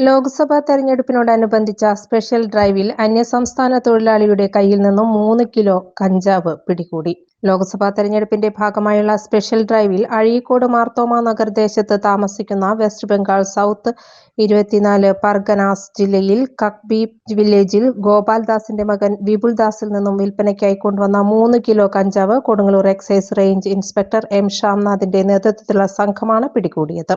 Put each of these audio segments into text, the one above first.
Lok Sabha തെരഞ്ഞെടുപ്പിനോടനുബന്ധിച്ച special ഡ്രൈവിൽ അന്യസംസ്ഥാന തൊഴിലാളിയുടെ കയ്യിൽ നിന്നും മൂന്ന് കിലോ കഞ്ചാവ് പിടികൂടി. ലോക്സഭാ തെരഞ്ഞെടുപ്പിന്റെ ഭാഗമായുള്ള സ്പെഷ്യൽ ഡ്രൈവിൽ അഴീക്കോട് മാർത്തോമ നഗർ ദേശത്ത് താമസിക്കുന്ന വെസ്റ്റ് ബംഗാൾ സൗത്ത് ഇരുപത്തിനാല് പർഗനാസ് ജില്ലയിൽ കക്ബി വില്ലേജിൽ ഗോപാൽദാസിന്റെ മകൻ വിപുൽ ദാസിൽ നിന്നും വിൽപ്പനയ്ക്കായി കൊണ്ടുവന്ന മൂന്ന് കിലോ കഞ്ചാവ് Kodungallur excise range inspector M ശ്യാംനാഥിന്റെ നേതൃത്വത്തിലുള്ള സംഘമാണ് പിടികൂടിയത്.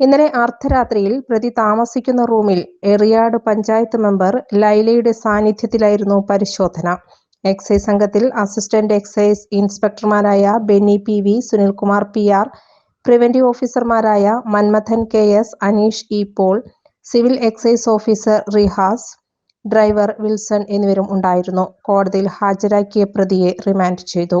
ഇന്നലെ അർദ്ധരാത്രിയിൽ പ്രതി താമസിക്കുന്ന റൂമിൽ എറിയാട് പഞ്ചായത്ത് മെമ്പർ ലൈലയുടെ സാന്നിധ്യത്തിലായിരുന്നു പരിശോധന. എക്സൈസ് സംഘത്തിൽ assistant excise ഇൻസ്പെക്ടർമാരായ Benny P V Sunilkumar P R preventive ഓഫീസർമാരായ Manmathan K S Aneesh E Paul civil excise officer Rihas driver Wilson എന്നിവരും ഉണ്ടായിരുന്നു. കോടതിയിൽ ഹാജരാക്കിയ പ്രതിയെ റിമാൻഡ് ചെയ്തു.